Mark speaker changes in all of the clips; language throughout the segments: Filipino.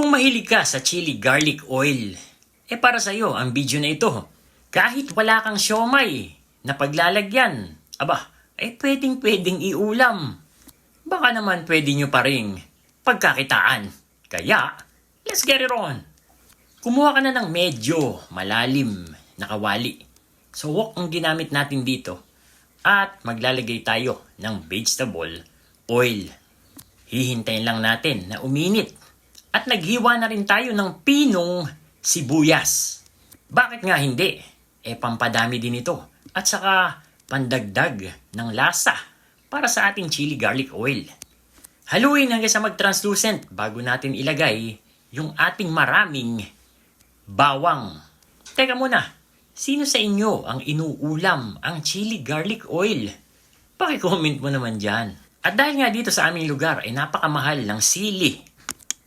Speaker 1: Kung mahilig ka sa chili garlic oil, eh para sa'yo ang video na ito. Kahit wala kang siomay na paglalagyan, aba, eh pwedeng pwedeng iulam. Baka naman pwede nyo pa ring pagkakitaan. Kaya, let's get it on. Kumuha ka na ng medyo malalim na kawali. So wok ang ginamit natin dito. At maglalagay tayo ng vegetable oil. Hihintayin lang natin na uminit. At naghiwa na rin tayo ng pinong sibuyas. Bakit nga hindi? Eh pampadami din ito. At saka pandagdag ng lasa para sa ating chili garlic oil. Haluin hanggang sa mag-translucent bago natin ilagay yung ating maraming bawang. Teka muna, sino sa inyo ang inuulam ang chili garlic oil? Pakicomment mo naman dyan. At dahil nga dito sa aming lugar ay napakamahal ng sili.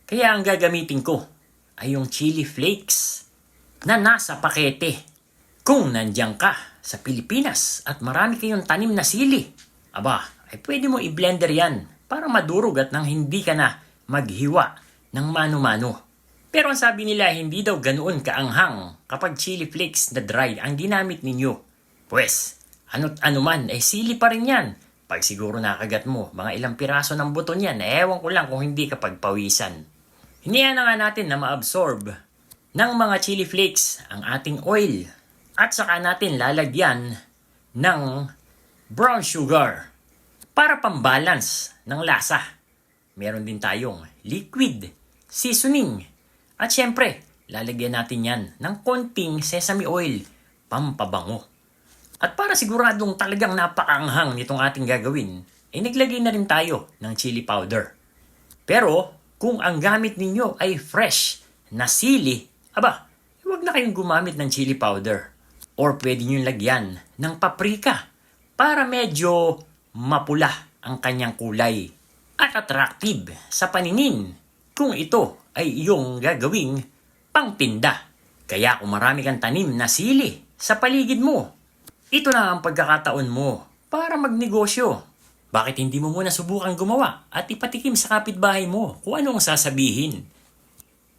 Speaker 1: Kaya ang gagamitin ko ay yung chili flakes na nasa pakete. Kung nandiyan ka sa Pilipinas at marami kayong tanim na sili, aba, ay pwede mo i-blender yan para madurog at nang hindi ka na maghiwa ng mano-mano. Pero ang sabi nila, hindi daw ganoon kaanghang kapag chili flakes na dried ang ginamit ninyo. Pwes, ano't ano man, eh sili pa rin yan. Pag siguro nakagat mo, mga ilang piraso ng buto niyan, ewan ko lang kung hindi ka pagpawisan. Hiniyan na nga natin na ma-absorb ng mga chili flakes ang ating oil at saka natin lalagyan ng brown sugar para pambalance ng lasa. Meron din tayong liquid seasoning at syempre lalagyan natin yan ng konting sesame oil pampabango. At para siguradong talagang napakaanghang nitong ating gagawin, ay naglagay na rin tayo ng chili powder. Pero kung ang gamit ninyo ay fresh na sili, aba, huwag na kayong gumamit ng chili powder. Or pwede nyo lagyan ng paprika para medyo mapula ang kanyang kulay at attractive sa paningin kung ito ay iyong gagawing pangtinda. Kaya kung marami kang tanim na sili sa paligid mo, ito na ang pagkakataon mo para magnegosyo. Bakit hindi mo muna subukan gumawa at ipatikim sa kapitbahay mo kung ano ang sasabihin?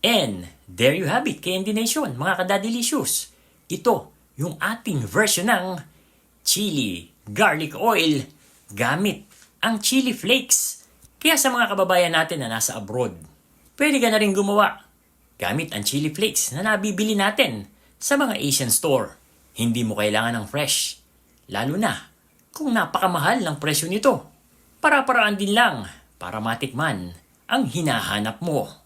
Speaker 1: And there you have it, Candy Nation, mga kadadilicious. Ito yung ating version ng chili garlic oil gamit ang chili flakes. Kaya sa mga kababayan natin na nasa abroad, pwede ka na rin gumawa gamit ang chili flakes na nabibili natin sa mga Asian store. Hindi mo kailangan ng fresh. Lalo na kung napakamahal ng presyo nito. Para-paraan din lang para matikman ang hinahanap mo.